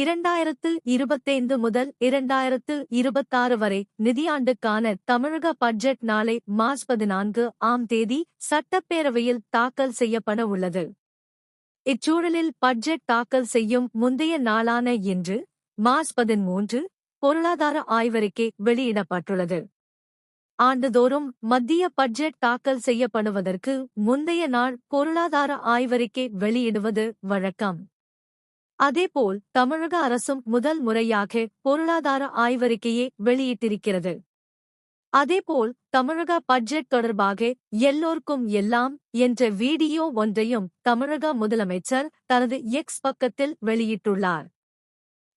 இரண்டாயிரத்து இருபத்தைந்து முதல் இரண்டாயிரத்து இருபத்தாறு வரை நிதியாண்டுக்கான தமிழக பட்ஜெட் நாளை மார்ச் பதினான்கு ஆம் தேதி சட்டப்பேரவையில் தாக்கல் செய்யப்பட உள்ளது. இச்சூழலில் பட்ஜெட் தாக்கல் செய்யும் முந்தைய நாளான இன்று மார்ச் பதிமூன்று பொருளாதார ஆய்வறிக்கை வெளியிடப்பட்டுள்ளது. ஆண்டுதோறும் மத்திய பட்ஜெட் தாக்கல் செய்யப்படுவதற்கு முந்தைய நாள் பொருளாதார ஆய்வறிக்கை வெளியிடுவது வழக்கம். அதேபோல் தமிழக அரசும் முதல் முறையாக பொருளாதார ஆய்வறிக்கையை வெளியிட்டிருக்கிறது. அதேபோல் தமிழக பட்ஜெட் தொடர்பாக எல்லோருக்கும் எல்லாம் என்ற வீடியோ ஒன்றையும் தமிழக முதலமைச்சர் தனது எக்ஸ் பக்கத்தில் வெளியிட்டுள்ளார்.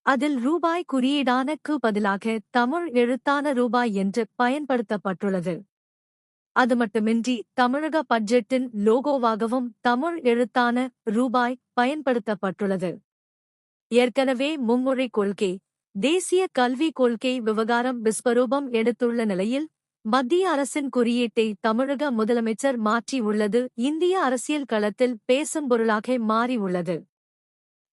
அதில் ரூபாய் குறியீடானக்கு பதிலாக தமிழ் எழுத்தான ரூபாய் என்று பயன்படுத்தப்பட்டுள்ளது. அது மட்டுமின்றி தமிழக பட்ஜெட்டின் லோகோவாகவும் தமிழ் எழுத்தான ரூபாய் பயன்படுத்தப்பட்டுள்ளது. ஏற்கனவே மும்முறை கொள்கை தேசிய கல்விக் கொள்கை விவகாரம் விஸ்வரூபம் எடுத்துள்ள நிலையில் மத்திய அரசின் குறியீட்டை தமிழக முதலமைச்சர் மாற்றியுள்ளது இந்திய அரசியல் களத்தில் பேசும் பொருளாக மாறியுள்ளது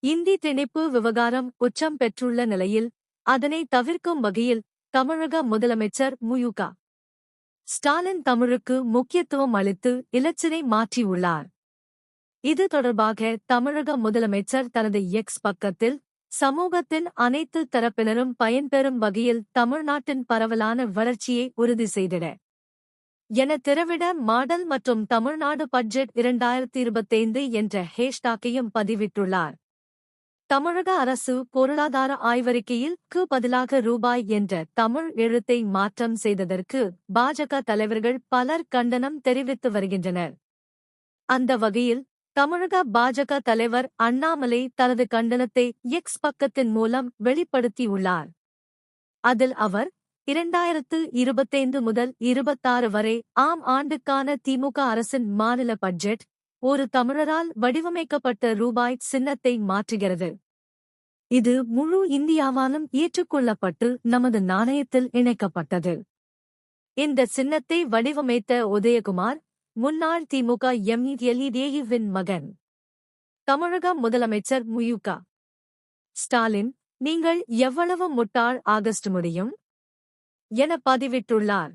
இந்தி திணிப்பு விவகாரம் உச்சம் பெற்றுள்ள நிலையில் அதனை தவிர்க்கும் வகையில் தமிழக முதலமைச்சர் முயுகா ஸ்டாலின் தமிழுக்கு முக்கியத்துவம் அளித்து இலச்சினை மாற்றியுள்ளார். இது தொடர்பாக தமிழக முதலமைச்சர் தனது எக்ஸ் பக்கத்தில் சமூகத்தின் அனைத்து தரப்பினரும் பயன்பெறும் வகையில் தமிழ்நாட்டின் பரவலான வளர்ச்சியை உறுதி செய்திட என திரவிட மாடல் மற்றும் தமிழ்நாடு பட்ஜெட் இரண்டாயிரத்தி இருபத்தைந்து என்ற ஹேஷ்டாக்கையும் பதிவிட்டுள்ளார். தமிழக அரசு பொருளாதார ஆய்வறிக்கையில் கு பதிலாக ரூபாய் என்ற தமிழ் எழுத்தை மாற்றம் செய்ததற்கு பாஜக தலைவர்கள் பலர் கண்டனம் தெரிவித்து வருகின்றனர். அந்த வகையில் தமிழக பாஜக தலைவர் அண்ணாமலை தனது கண்டனத்தை எக்ஸ் பக்கத்தின் மூலம் வெளிப்படுத்தியுள்ளார். அதில் அவர் இரண்டாயிரத்து இருபத்தைந்து முதல் இருபத்தாறு வரை ஆம் ஆண்டுக்கான திமுக அரசின் மாநில பட்ஜெட் ஒரு தமிழரால் வடிவமைக்கப்பட்ட ரூபாய் சின்னத்தை மாற்றுகிறது. இது முழு இந்தியாவாலும் ஏற்றுக்கொள்ளப்பட்டு நமது நாணயத்தில் இணைக்கப்பட்டது. இந்த சின்னத்தை வடிவமைத்த உதயகுமார் முன்னாள் திமுக எம்இஎல்இடேயுவின் மகன். தமிழக முதலமைச்சர் முயுகா ஸ்டாலின் நீங்கள் எவ்வளவு முட்டாள் ஆகஸ்ட் முடியும்? என பதிவிட்டுள்ளார்.